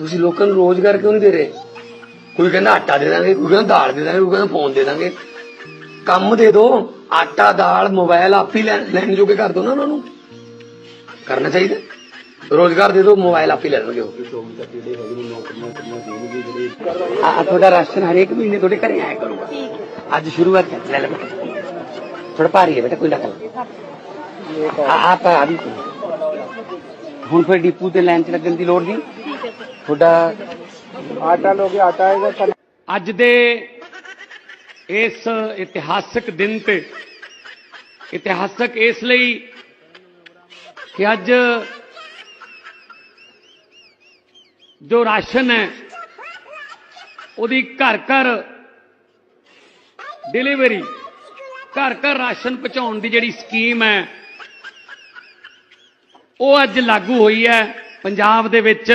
ਤੁਸੀਂ ਲੋਕਾਂ ਨੂੰ ਰੋਜ਼ਗਾਰ ਕਿਉਂ ਨਹੀਂ ਦੇ ਰਹੇ? ਕੋਈ ਕਹਿੰਦਾ ਆਟਾ ਦੇ ਦਾਂਗੇ, ਕੋਈ ਕਹਿੰਦਾ ਦਾਲ ਦੇ ਦਾਂਗੇ, ਕੋਈ ਕਹਿੰਦਾ ਫੋਨ ਦੇ ਦਾਂਗੇ। ਕੰਮ ਦੇ ਦਿਓ ਆਟਾ, ਦਾਲ ਮੋਬਾਈਲ ਆਪ ਹੀ ਲੈਣ ਜੋਗੇ ਕਰ ਦਿਓ ਨਾ ਉਹਨਾਂ ਨੂੰ। ਕਰਨਾ ਚਾਹੀਦਾ। ਰੋਜ਼ਗਾਰ ਦੇ ਦਿਓ ਮੋਬਾਈਲ ਆਪ ਹੀ ਲੈ ਲੈਣਗੇ ਆ ਤੁਹਾਡਾ ਰਾਸ਼ਨ ਹਰੇਕ ਮਹੀਨੇ ਤੁਹਾਡੇ ਘਰੇ ਆਇਆ ਕਰੂਗਾ। ਅੱਜ ਸ਼ੁਰੂਆਤ ਕਰ ਲੈ ਲੈ ਬੇਟਾ ਥੋੜਾ ਭਾਰੀ ਹੈ ਬੇਟਾ, ਕੋਈ ਨਾ ਕਰ ਆ ਆਪ ਆ ਹੁਣ ਫਿਰ ਡਿਪੂ ਤੇ ਲਾਈਨ 'ਚ ਲੱਗਣ ਦੀ ਲੋੜ ਨਹੀਂ। ਤੁਹਾਡਾ ਆਟਾ ਲੋਗੇ ਆਟਾ ਆਏਗਾ ਅੱਜ ਦੇ ਇਸ ਇਤਿਹਾਸਕ ਦਿਨ ਤੇ, ਇਤਿਹਾਸਕ ਇਸ ਲਈ ਕਿ ਅੱਜ ਜੋ ਰਾਸ਼ਨ ਹੈ, ਉਹਦੀ ਘਰ ਘਰ ਡਿਲੀਵਰੀ ਘਰ ਘਰ ਰਾਸ਼ਨ ਪਹੁੰਚਾਉਣ ਦੀ ਜਿਹੜੀ ਸਕੀਮ ਹੈ, ਉਹ ਅੱਜ ਲਾਗੂ ਹੋਈ ਹੈ ਪੰਜਾਬ ਦੇ ਵਿੱਚ।